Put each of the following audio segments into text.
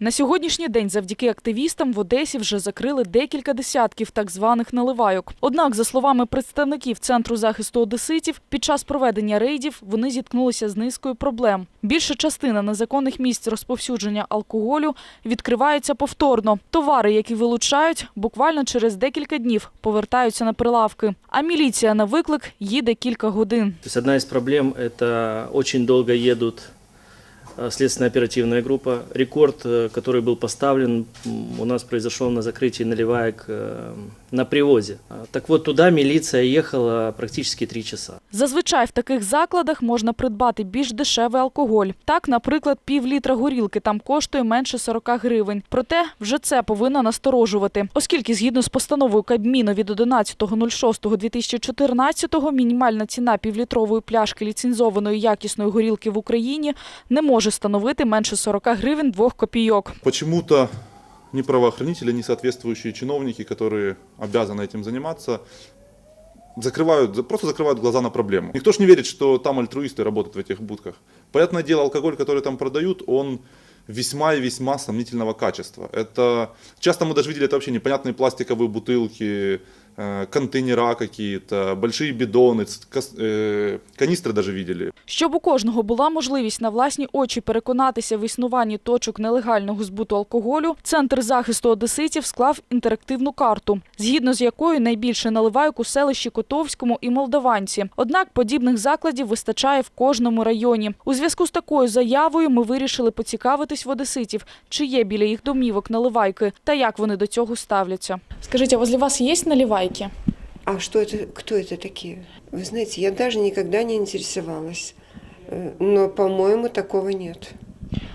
На сьогоднішній день завдяки активістам в Одесі вже закрили декілька десятків так званих наливайок. Однак, за словами представників Центру захисту одеситів, під час проведення рейдів вони зіткнулися з низкою проблем. Більша частина незаконних місць розповсюдження алкоголю відкриваються повторно. Товари, які вилучають, буквально через декілька днів повертаються на прилавки. А міліція на виклик їде кілька годин. Одна из проблем – очень долго едут э, следственно-оперативная группа. Рекорд, э, который был поставлен, м, у нас произошел на закрытии наливаек э, на привозе. А, Так вот, туда милиция ехала практически три часа. Зазвичай в таких закладах можна придбати більш дешевий алкоголь. Так, наприклад, пів літра горілки там коштує менше 40 гривень. Проте вже це повинно насторожувати, оскільки згідно з постановою Кабміну від 11.06.2014 мінімальна ціна півлітрової пляшки ліцензованої якісної горілки в Україні не може становити менше 40 гривень 2 копійок. Почему-то ни правоохранители, ни соответствующие чиновники, которые обязаны этим заниматься, закрывают, просто закрывают глаза на проблему. Никто ж не верит, что там альтруисты работают в этих будках. Понятное дело, алкоголь, который там продают, он весьма и весьма сомнительного качества. Это часто мы даже видели это вообще непонятные пластиковые бутылки, э, контейнера какие-то, большие бидоны, ц- кас- э, канистры даже видели. Щоб у кожного була можливість на власні очі переконатися в існуванні точок нелегального збуту алкоголю, центр захисту одеситів склав інтерактивну карту, згідно з якою найбільше наливайок у селищі Котовському і Молдаванці. Однак подібних закладів вистачає в кожному районі. У зв'язку з такою заявою ми вирішили поцікавитись в одеситів, чи є біля їх домівок наливайки та як вони до цього ставляться. Скажіть, а возле вас є наливайки? А что это, кто это такие? Вы знаете, я даже никогда не интересовалась. Э, Но, по-моему, такого нет.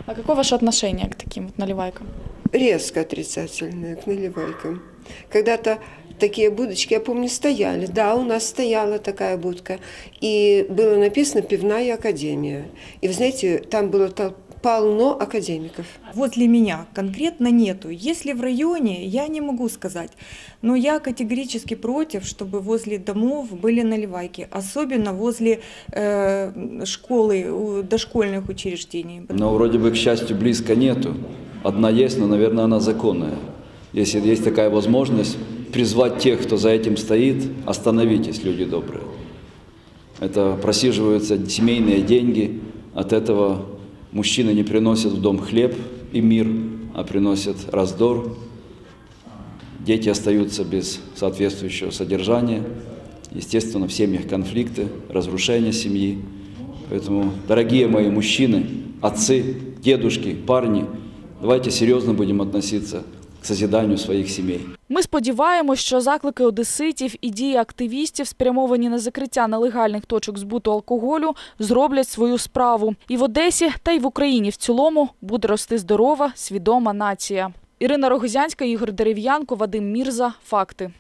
А яке ваше отношение к таким вот наливайкам? Резко отрицательное к наливайкам. Когда-то такие будочки, я помню, стояли. Да, у нас стояла такая будка. И было написано «Пивная академия». И вы знаете, там было тол- полно академиков. Возле меня конкретно нету. Если в районе, я не могу сказать. Но я категорически против, чтобы возле домов были наливайки. Особенно возле э, школы, дошкольных учреждений. Но вроде бы, к счастью, близко нету. Одна есть, но, наверное, она законная. Если есть такая возможность, призвать тех, кто за этим стоит, остановитесь, люди добрые. Это просиживаются семейные деньги, от этого мужчины не приносят в дом хлеб и мир, а приносят раздор. Дети остаются без соответствующего содержания. Естественно, в семьях конфликты, разрушение семьи. Поэтому, дорогие мои мужчины, отцы, дедушки, парни, давайте серьезно будем относиться к своїх сімей. Ми сподіваємось, що заклики одеситів і дії активістів, спрямовані на закриття нелегальних точок збуту алкоголю, зроблять свою справу. І в Одесі, та й в Україні в цілому буде рости здорова, свідома нація. Ірина Рогозянська, Ігор Дерев'янко, Вадим Мірза. Факти.